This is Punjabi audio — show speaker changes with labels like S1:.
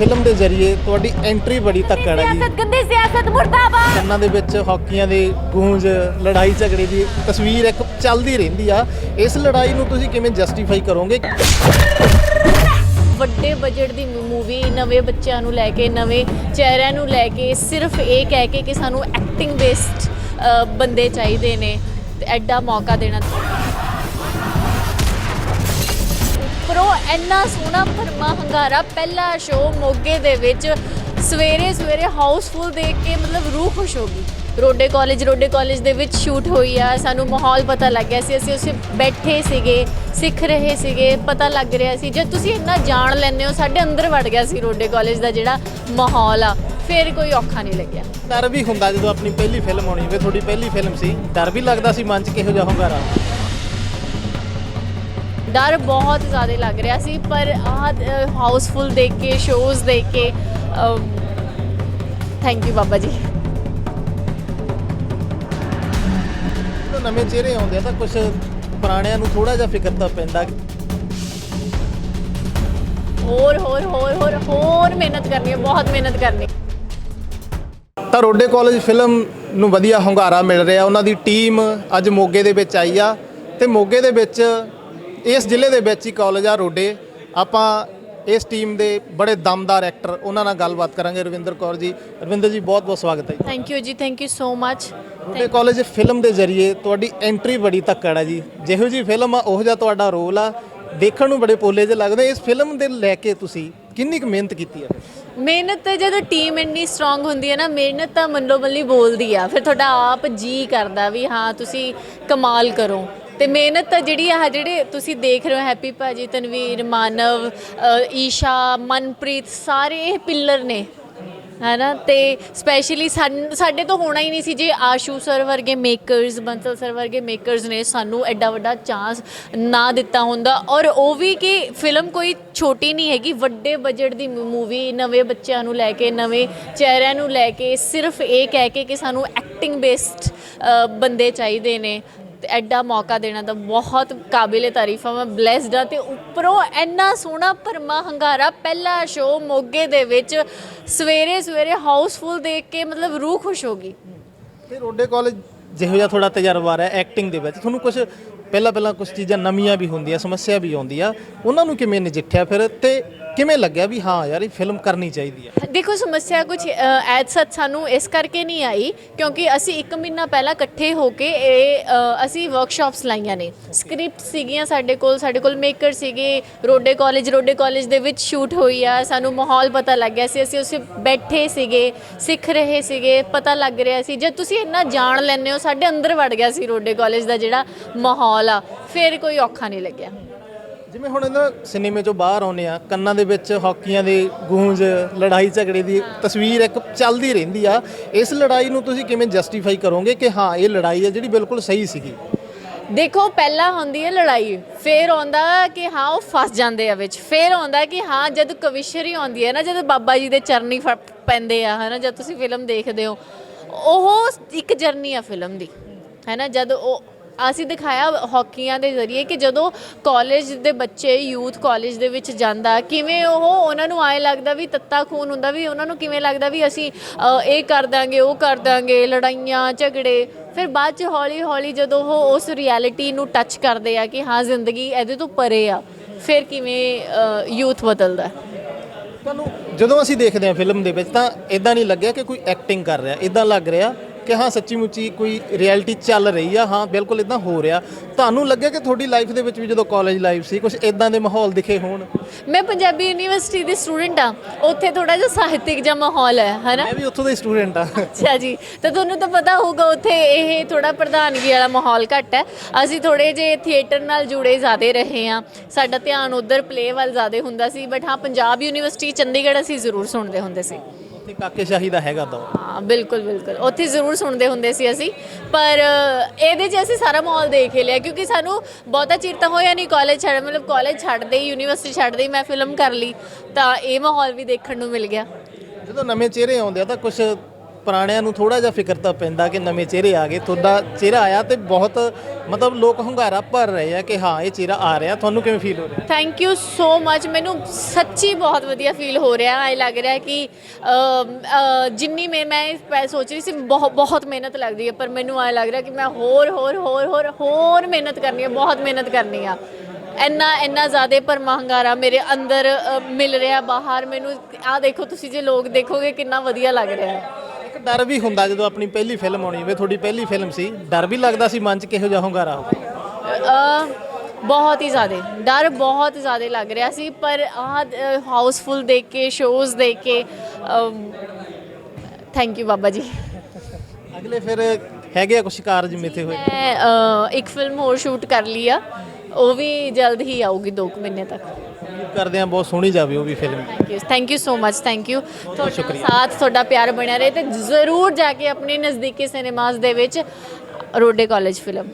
S1: ਫਿਲਮ ਦੇ ਜ਼ਰੀਏ ਤੁਹਾਡੀ ਐਂਟਰੀ ਬੜੀ ਧੱਕੜ ਹੈ ਜੀ
S2: ਸਿਆਸਤ ਗੰਦੀ ਸਿਆਸਤ ਮੁਰਦਾਬਾਦ।
S1: ਕੰਨਾਂ ਦੇ ਵਿੱਚ ਹਾਕੀਆਂ ਦੇ ਗੂੰਜ ਲੜਾਈ ਝਗੜੇ ਦੀ ਤਸਵੀਰ ਇੱਕ ਚੱਲਦੀ ਰਹਿੰਦੀ ਆ। ਇਸ ਲੜਾਈ ਨੂੰ ਤੁਸੀਂ ਕਿਵੇਂ ਜਸਟੀਫਾਈ ਕਰੋਗੇ?
S2: ਵੱਡੇ ਬਜਟ ਦੀ ਮੂਵੀ ਨਵੇਂ ਬੱਚਿਆਂ ਨੂੰ ਲੈ ਕੇ ਨਵੇਂ ਚਿਹਰਿਆਂ ਨੂੰ ਲੈ ਕੇ ਸਿਰਫ ਇਹ ਕਹਿ ਕੇ ਕਿ ਸਾਨੂੰ ਐਕਟਿੰਗ ਬੇਸਡ ਬੰਦੇ ਚਾਹੀਦੇ ਨੇ। ਤੇ ਐਡਾ ਮੌਕਾ ਦੇਣਾ। ਉੱਪਰੋਂ ਇੰਨਾ ਸੋਹਣਾ ਭਰਮਾ ਹੰਗਾਰਾ ਪਹਿਲਾ ਸ਼ੋਅ ਮੋਗੇ ਦੇ ਵਿੱਚ ਸਵੇਰੇ ਸਵੇਰੇ ਹਾਊਸਫੁੱਲ ਦੇਖ ਕੇ ਮਤਲਬ ਰੂਹ ਖੁਸ਼ ਹੋ ਗਈ। ਰੋਡੇ ਕਾਲਜ ਰੋਡੇ ਕਾਲਜ ਦੇ ਵਿੱਚ ਸ਼ੂਟ ਹੋਈ ਆ, ਸਾਨੂੰ ਮਾਹੌਲ ਪਤਾ ਲੱਗ ਗਿਆ ਸੀ, ਅਸੀਂ ਉਸੇ ਬੈਠੇ ਸੀਗੇ, ਸਿੱਖ ਰਹੇ ਸੀਗੇ, ਪਤਾ ਲੱਗ ਰਿਹਾ ਸੀ। ਜੇ ਤੁਸੀਂ ਇੰਨਾ ਜਾਣ ਲੈਂਦੇ ਹੋ, ਸਾਡੇ ਅੰਦਰ ਵੜ ਗਿਆ ਸੀ ਰੋਡੇ ਕਾਲਜ ਦਾ ਜਿਹੜਾ ਮਾਹੌਲ ਆ, ਫਿਰ ਕੋਈ ਔਖਾ ਨਹੀਂ ਲੱਗਿਆ।
S1: ਡਰ ਵੀ ਹੁੰਦਾ ਜਦੋਂ ਆਪਣੀ ਪਹਿਲੀ ਫਿਲਮ ਆਉਣੀ ਹੋਵੇ, ਤੁਹਾਡੀ ਪਹਿਲੀ ਫਿਲਮ ਸੀ, ਡਰ ਵੀ ਲੱਗਦਾ ਸੀ ਮਨ 'ਚ ਕਿਹੋ ਜਿਹਾ ਹੁੰਗਾਰਾ?
S2: ਡਰ ਬਹੁਤ ਜ਼ਿਆਦਾ ਲੱਗ ਰਿਹਾ ਸੀ ਪਰ ਆਹ ਹਾਊਸਫੁੱਲ ਦੇਖ ਕੇ ਸ਼ੋਜ਼ ਦੇਖ ਕੇ ਥੈਂਕ ਯੂ ਬਾਬਾ ਜੀ।
S1: ਨਵੇਂ ਚਿਹਰੇ ਆਉਂਦੇ ਆ ਤਾਂ ਕੁਝ ਪੁਰਾਣਿਆਂ ਨੂੰ ਥੋੜਾ ਜਿਹਾ ਫਿਕਰ ਤਾਂ ਪੈਂਦਾ।
S2: ਹੋਰ ਹੋਰ ਹੋਰ ਹੋਰ ਹੋਰ ਮਿਹਨਤ ਕਰਨੀ ਹੈ ਬਹੁਤ ਮਿਹਨਤ ਕਰਨੀ
S1: ਤਾਂ ਰੋਡੇ ਕਾਲਜ ਫਿਲਮ ਨੂੰ ਵਧੀਆ ਹੁੰਗਾਰਾ ਮਿਲ ਰਿਹਾ ਉਹਨਾਂ ਦੀ ਟੀਮ ਅੱਜ ਮੋਗੇ ਦੇ ਵਿੱਚ ਆਈ ਆ ਤੇ ਮੋਗੇ ਦੇ ਵਿੱਚ ਇਸ ਜ਼ਿਲ੍ਹੇ ਦੇ ਵਿੱਚ ਹੀ ਕਾਲਜ ਆ ਰੋਡੇ। ਆਪਾਂ ਇਸ ਟੀਮ ਦੇ ਬੜੇ ਦਮਦਾਰ ਐਕਟਰ ਉਹਨਾਂ ਨਾਲ ਗੱਲਬਾਤ ਕਰਾਂਗੇ। ਰਵਿੰਦਰ ਕੌਰ ਜੀ ਰਵਿੰਦਰ ਜੀ ਬਹੁਤ ਬਹੁਤ ਸਵਾਗਤ ਹੈ ਜੀ।
S2: ਥੈਂਕ ਯੂ ਜੀ thank you so much
S1: Rode college film ਦੇ ਜ਼ਰੀਏ ਤੁਹਾਡੀ ਐਂਟਰੀ ਬੜੀ ਧੱਕੜ ਹੈ ਜੀ। ਜਿਹੋ ਜੀ ਫਿਲਮ ਆ ਉਹੋ ਜਿਹਾ ਤੁਹਾਡਾ ਰੋਲ ਆ। ਦੇਖਣ ਨੂੰ ਬੜੇ ਪੋਲੇ ਜਿਹੇ ਲੱਗਦੇ। ਇਸ ਫਿਲਮ ਦੇ ਲੈ ਕੇ ਤੁਸੀਂ ਕਿੰਨੀ ਕੁ ਮਿਹਨਤ ਕੀਤੀ ਹੈ?
S2: ਮਿਹਨਤ ਤੇ ਜਦੋਂ ਟੀਮ ਇੰਨੀ ਸਟਰੋਂਗ ਹੁੰਦੀ ਹੈ ਨਾ ਮਿਹਨਤ ਤਾਂ ਮੰਨੋ ਮੱਲੀ ਬੋਲਦੀ ਆ। ਫਿਰ ਤੁਹਾਡਾ ਆਪ ਜੀ ਕਰਦਾ ਵੀ ਹਾਂ ਤੁਸੀਂ ਕਮਾਲ ਕਰੋ। ਤੇ ਮਿਹਨਤ ਤਾਂ ਜਿਹੜੀ ਆ ਜਿਹੜੇ ਤੁਸੀਂ ਦੇਖ ਰਹੇ ਹੋ ਹੈਪੀ ਭਾਜੀ ਤਨਵੀਰ ਮਾਨਵ ਅ, ਈਸ਼ਾ ਮਨਪ੍ਰੀਤ ਸਾਰੇ ਇਹ ਪਿੱਲਰ ਨੇ। ਹੈਨਾ? ਤੇ ਸਪੈਸ਼ਲੀ ਸਾਡੇ ਤੋਂ ਹੋਣਾ ਹੀ ਨਹੀਂ ਸੀ ਜੇ ਆਸ਼ੂ ਸਰ ਵਰਗੇ ਮੇਕਰਸ ਬੰਸਲ ਸਰ ਵਰਗੇ ਮੇਕਰਸ ਨੇ ਸਾਨੂੰ ਐਡਾ ਵੱਡਾ ਚਾਂਸ ਨਾ ਦਿੱਤਾ ਹੁੰਦਾ। ਔਰ ਉਹ ਵੀ ਕਿ ਫਿਲਮ ਕੋਈ ਛੋਟੀ ਨਹੀਂ ਹੈਗੀ ਵੱਡੇ ਬਜਟ ਦੀ ਮੂਵੀ ਨਵੇਂ ਬੱਚਿਆਂ ਨੂੰ ਲੈ ਕੇ ਨਵੇਂ ਚਿਹਰਿਆਂ ਨੂੰ ਲੈ ਕੇ ਸਿਰਫ ਇਹ ਕਹਿ ਕੇ ਕਿ ਸਾਨੂੰ ਐਕਟਿੰਗ ਬੇਸਡ ਬੰਦੇ ਚਾਹੀਦੇ ਨੇ। ਐਡਾ ਮੌਕਾ ਦੇਣਾ ਤਾਂ ਬਹੁਤ ਕਾਬਿਲੇ ਤਾਰੀਫ ਆ। ਮੈਂ ਬlesed ਆ ਤੇ ਉੱਪਰੋਂ ਇੰਨਾ ਸੋਹਣਾ ਭਰਮਾ ਹੰਗਾਰਾ ਪਹਿਲਾ ਸ਼ੋਅ ਮੋਗੇ ਦੇ ਵਿੱਚ ਸਵੇਰੇ ਸਵੇਰੇ ਹਾਊਸਫੁੱਲ ਦੇਖ ਕੇ ਮਤਲਬ ਰੂਹ ਖੁਸ਼ ਹੋ ਗਈ।
S1: ਤੇ ਰੋਡੇ ਕਾਲਜ ਜਿਹੋ ਜਿਹਾ ਥੋੜਾ ਤਜਰਬਾ ਰਿਹਾ ਐਕਟਿੰਗ ਦੇ ਵਿੱਚ। ਤੁਹਾਨੂੰ ਕੁਝ ਪਹਿਲਾਂ ਪਹਿਲਾਂ ਕੁਝ ਚੀਜ਼ਾਂ ਨਵੀਆਂ ਵੀ ਹੁੰਦੀਆਂ, ਸਮੱਸਿਆ ਵੀ ਆਉਂਦੀ ਆ। ਉਹਨਾਂ ਨੂੰ ਕਿਵੇਂ ਨਜਿੱਠਿਆ ਫਿਰ? ਤੇ ਕਿਵੇਂ ਲੱਗਿਆ ਵੀ ਹਾਂ ਯਾਰ ਇਹ ਫਿਲਮ ਕਰਨੀ ਚਾਹੀਦੀ ਆ?
S2: ਦੇਖੋ ਸਮੱਸਿਆ ਕੁਝ ਐਡ ਸੱਚ ਸਾਨੂੰ ਇਸ ਕਰਕੇ ਨਹੀਂ ਆਈ ਕਿਉਂਕਿ ਅਸੀਂ 1 ਮਹੀਨਾ ਪਹਿਲਾਂ ਇਕੱਠੇ ਹੋ ਕੇ ਇਹ ਅ, ਅਸੀਂ ਵਰਕਸ਼ਾਪਸ ਲਾਈਆਂ ਨੇ। ਸਕ੍ਰਿਪਟ ਸੀਗੀਆਂ ਸਾਡੇ ਕੋਲ ਸਾਡੇ ਕੋਲ ਮੇਕਰ ਸੀਗੇ ਰੋਡੇ ਕਾਲਜ ਰੋਡੇ ਕਾਲਜ ਦੇ ਵਿੱਚ ਸ਼ੂਟ ਹੋਈ ਆ ਸਾਨੂੰ ਮਾਹੌਲ ਪਤਾ ਲੱਗ ਗਿਆ ਸੀ ਅਸੀਂ ਉਸੇ ਬੈਠੇ ਸੀਗੇ ਸਿੱਖ ਰਹੇ ਸੀਗੇ ਪਤਾ ਲੱਗ ਰਿਹਾ ਸੀ। ਜਦ ਤੁਸੀਂ ਇੰਨਾ ਜਾਣ ਲੈਂਦੇ ਹੋ ਸਾਡੇ ਅੰਦਰ ਵੜ ਗਿਆ ਸੀ ਰੋਡੇ ਕਾਲਜ ਦਾ ਜਿਹੜਾ ਮਾਹੌਲ ਆ ਫਿਰ ਕੋਈ ਔਖਾ ਨਹੀਂ ਲੱਗਿਆ।
S1: ਜਿਵੇਂ ਹੁਣ ਇਹਨਾਂ ਸਿਨੇਮੇ ਚੋਂ ਬਾਹਰ ਆਉਨੇ ਆ ਕੰਨਾਂ ਦੇ ਵਿੱਚ ਹਾਕੀਆਂ ਦੀ ਗੂੰਜ, ਲੜਾਈ ਝਗੜੇ ਦੀ ਤਸਵੀਰ ਇੱਕ ਚੱਲਦੀ ਰਹਿੰਦੀ ਆ। ਇਸ ਲੜਾਈ ਨੂੰ ਤੁਸੀਂ ਕਿਵੇਂ ਜਸਟੀਫਾਈ ਕਰੋਗੇ ਕਿ ਹਾਂ, ਇਹ ਲੜਾਈ ਆ ਜਿਹੜੀ ਬਿਲਕੁਲ ਸਹੀ ਸੀਗੀ?
S2: ਦੇਖੋ, ਪਹਿਲਾਂ ਹੁੰਦੀ ਹੈ ਲੜਾਈ, ਫਿਰ ਆਉਂਦਾ ਕਿ ਹਾਂ, ਉਹ ਫਸ ਜਾਂਦੇ ਆ ਵਿੱਚ। ਫਿਰ ਆਉਂਦਾ ਕਿ ਹਾਂ, ਜਦ ਕਵਿਸ਼ਰੀ ਆਉਂਦੀ ਹੈ ਨਾ, ਜਦ ਬਾਬਾ ਜੀ ਦੇ ਚਰਨੀ ਫ- ਪੈਂਦੇ ਆ, ਹਨਾ, ਜਦ ਤੁਸੀਂ ਫਿਲਮ ਦੇਖਦੇ ਹੋ, ਉਹ ਇੱਕ ਜਰਨੀ ਆ ਫਿਲਮ ਦੀ ਹੈ ਨਾ ਜਦ ਉਹ ਅਸੀਂ ਦਿਖਾਇਆ ਹਾਕੀਆਂ ਦੇ ਜ਼ਰੀਏ ਕਿ ਜਦੋਂ ਕਾਲਜ ਦੇ ਬੱਚੇ ਯੂਥ ਕਾਲਜ ਦੇ ਵਿੱਚ ਜਾਂਦਾ, ਕਿਵੇਂ ਉਹ ਉਹਨਾਂ ਨੂੰ ਆਏ ਲੱਗਦਾ ਵੀ ਤੱਤਾ ਖੂਨ ਹੁੰਦਾ ਵੀ ਉਹਨਾਂ ਨੂੰ ਕਿਵੇਂ ਲੱਗਦਾ ਵੀ ਅਸੀਂ ਇਹ ਕਰ ਦਾਂਗੇ, ਉਹ ਕਰ ਦਾਂਗੇ, ਲੜਾਈਆਂ, ਝਗੜੇ। ਫਿਰ ਬਾਅਦ ਚ ਹੌਲੀ ਹੌਲੀ ਜਦੋਂ ਉਹ ਉਸ ਰਿਐਲਿਟੀ ਨੂੰ ਟੱਚ ਕਰਦੇ ਆ ਕਿ ਹਾਂ, ਜ਼ਿੰਦਗੀ ਇਹਦੇ ਤੋਂ ਪਰੇ ਆ, ਫਿਰ ਕਿਵੇਂ ਯੂਥ ਬਦਲਦਾ
S1: ਤੁਹਾਨੂੰ ਜਦੋਂ ਅਸੀਂ ਦੇਖਦੇ ਹਾਂ ਫਿਲਮ ਦੇ ਵਿੱਚ ਤਾਂ ਇਦਾਂ ਨਹੀਂ ਲੱਗਿਆ ਕਿ ਕੋਈ ਐਕਟਿੰਗ ਕਰ ਰਿਹਾ ਇਦਾਂ ਲੱਗ ਰਿਹਾ ਕਿ ਹਾਂ ਸੱਚੀ ਮੁੱਚੀ ਕੋਈ ਰਿਐਲਿਟੀ ਚੱਲ ਰਹੀ ਆ। ਹਾਂ ਬਿਲਕੁਲ ਇਦਾਂ ਹੋ ਰਿਹਾ। ਤੁਹਾਨੂੰ ਲੱਗਿਆ ਕਿ ਤੁਹਾਡੀ ਲਾਈਫ ਦੇ ਵਿੱਚ ਵੀ ਜਦੋਂ ਕਾਲਜ ਲਾਈਫ ਸੀ ਕੁਝ ਇਦਾਂ ਦੇ ਮਾਹੌਲ ਦਿਖੇ ਹੋਣ?
S2: ਮੈਂ ਪੰਜਾਬੀ ਯੂਨੀਵਰਸਿਟੀ ਦੀ ਸਟੂਡੈਂਟ ਆ। ਉੱਥੇ ਥੋੜਾ ਜਿਹਾ ਸਾਹਿਤਿਕ ਜਿਹਾ ਮਾਹੌਲ ਹੈ ਹਨਾ?
S1: ਮੈਂ ਵੀ ਉੱਥੋਂ ਦਾ ਸਟੂਡੈਂਟ ਆ।
S2: ਅੱਛਾ ਜੀ। ਤਾਂ ਤੁਹਾਨੂੰ ਤਾਂ ਪਤਾ ਹੋਊਗਾ ਉੱਥੇ ਇਹ ਥੋੜਾ ਪ੍ਰਧਾਨਗੀ ਵਾਲਾ ਮਾਹੌਲ ਘੱਟ ਹੈ। ਅਸੀਂ ਥੋੜੇ ਜੇ ਥੀਏਟਰ ਨਾਲ ਜੁੜੇ ਜ਼ਿਆਦੇ ਰਹੇ ਆ ਸਾਡਾ ਧਿਆਨ ਉਧਰ ਪਲੇ ਵੱਲ ਜ਼ਿਆਦੇ ਹੁੰਦਾ ਸੀ। ਬਟ ਹਾਂ ਪੰਜਾਬ ਯੂਨੀਵਰਸਿਟੀ ਚੰਡੀਗੜ੍ਹ ਅਸੀਂ ਜ਼ਰੂਰ ਸੁਣਦੇ ਹੁੰਦੇ ਸੀ।
S1: ਉੱਥੇ ਕਾਕੇ ਸ਼ਾਹੀ ਦਾ ਹੈਗਾ ਦੌਰ
S2: ਹਾਂ ਬਿਲਕੁਲ ਬਿਲਕੁਲ। ਉੱਥੇ ਜ਼ਰੂਰ ਸੁਣਦੇ ਹੁੰਦੇ ਸੀ ਅਸੀਂ। ਪਰ ਇਹਦੇ 'ਚ ਅਸੀਂ ਸਾਰਾ ਮਾਹੌਲ ਦੇਖ ਹੀ ਲਿਆ ਕਿਉਂਕਿ ਸਾਨੂੰ ਬਹੁਤਾ ਚਿਰ ਤਾਂ ਹੋਇਆ ਨਹੀਂ ਕਾਲਜ ਛੱਡ ਮਤਲਬ ਕਾਲਜ ਛੱਡਦੇ ਹੀ ਯੂਨੀਵਰਸਿਟੀ ਛੱਡਦੇ ਹੀ ਮੈਂ ਫਿਲਮ ਕਰ ਲਈ। ਤਾਂ ਇਹ ਮਾਹੌਲ ਵੀ ਦੇਖਣ ਨੂੰ ਮਿਲ ਗਿਆ।
S1: ਜਦੋਂ ਨਵੇਂ ਚਿਹਰੇ ਆਉਂਦੇ ਆ ਤਾਂ ਕੁਝ ਪੁਰਾਣਿਆਂ ਨੂੰ ਥੋੜਾ ਜਿਹਾ ਫਿਕਰ ਤਾਂ ਪੈਂਦਾ ਕਿ ਨਵੇਂ ਚਿਹਰੇ ਆ ਗਏ। ਤੁਹਾਡਾ ਚਿਹਰਾ ਆਇਆ ਤੇ ਬਹੁਤ, ਮਤਲਬ ਲੋਕ ਹੁੰਗਾਰਾ ਭਰ ਰਹੇ ਆ ਕਿ ਹਾਂ, ਇਹ ਚਿਹਰਾ ਆ ਰਿਹਾ। ਤੁਹਾਨੂੰ ਕਿਵੇਂ ਫੀਲ ਹੋ ਰਿਹਾ?
S2: ਥੈਂਕ ਯੂ ਸੋ ਮਚ ਮੈਨੂੰ ਸੱਚੀ ਬਹੁਤ ਵਧੀਆ ਫੀਲ ਹੋ ਰਿਹਾ। ਹੈ ਲੱਗ ਰਿਹਾ ਕਿ ਜਿੰਨੀ ਮੈਂ ਮੈਂ ਸੋਚ ਰਹੀ ਸੀ ਬਹੁਤ ਬਹੁਤ ਮਿਹਨਤ ਲੱਗਦੀ ਹੈ। ਪਰ ਮੈਨੂੰ ਐ ਲੱਗ ਰਿਹਾ ਕਿ ਮੈਂ ਹੋਰ ਹੋਰ ਹੋਰ ਹੋਰ ਹੋਰ ਮਿਹਨਤ ਕਰਨੀ ਹੈ, ਬਹੁਤ ਮਿਹਨਤ ਕਰਨੀ ਆ। ਇੰਨਾ ਇੰਨਾ ਜ਼ਿਆਦਾ ਪਰ ਮਹੰਗਾਰਾ ਮੇਰੇ ਅੰਦਰ ਮਿਲ ਰਿਹਾ ਬਾਹਰ। ਮੈਨੂੰ ਆ ਦੇਖੋ, ਤੁਸੀਂ ਜੇ ਲੋਕ ਦੇਖੋਗੇ, ਕਿੰਨਾ ਵਧੀਆ ਲੱਗ ਰਿਹਾ ਹੈ।
S1: ਡਰ ਵੀ ਹੁੰਦਾ ਜਦੋਂ ਆਪਣੀ ਪਹਿਲੀ ਫਿਲਮ ਆਉਣੀ ਹੋਵੇ ਤੁਹਾਡੀ ਪਹਿਲੀ ਫਿਲਮ ਸੀ। ਡਰ ਵੀ ਲੱਗਦਾ ਸੀ ਮਨ 'ਚ ਕਿਹੋ ਜਿਹਾ ਹੁੰਗਾਰਾ ਹੋਊਗਾ
S2: ਅ, ਬਹੁਤ ਹੀ ਜ਼ਿਆਦਾ। ਡਰ ਬਹੁਤ ਜ਼ਿਆਦਾ ਲੱਗ ਰਿਹਾ ਸੀ ਪਰ ਆਹ ਹਾਊਸਫੁੱਲ ਦੇਖ ਕੇ ਸ਼ੋਜ਼ ਦੇਖ ਕੇ ਥੈਂਕ ਯੂ ਬਾਬਾ ਜੀ।
S1: ਅਗਲੇ ਫਿਰ ਹੈਗੇ ਆ ਕੁਝ ਕਾਰਜ ਮਿੱਥੇ ਹੋਏ?
S2: ਮੈਂ ਅ, ਇੱਕ ਫਿਲਮ ਹੋਰ ਸ਼ੂਟ ਕਰ ਲਈ ਆ। ਉਹ ਵੀ ਜਲਦ ਹੀ ਆਊਗੀ 2 ਮਹੀਨੇ ਤੱਕ।
S1: ਉਮੀਦ ਕਰਦੇ ਆ ਬਹੁਤ ਸੋਹਣੀ ਜਾਵੇ ਉਹ ਵੀ film
S2: thank you thank you so much thank you ਤੁਹਾਡਾ ਸਾਥ ਤੁਹਾਡਾ ਪਿਆਰ ਬਣਿਆ ਰਹੇ ਤੇ ਜ਼ਰੂਰ ਜਾ ਕੇ ਆਪਣੇ ਨਜ਼ਦੀਕੀ ਸਿਨੇਮਾਸ ਦੇ ਵਿੱਚ ਰੋਡੇ ਕਾਲਜ ਫਿਲਮ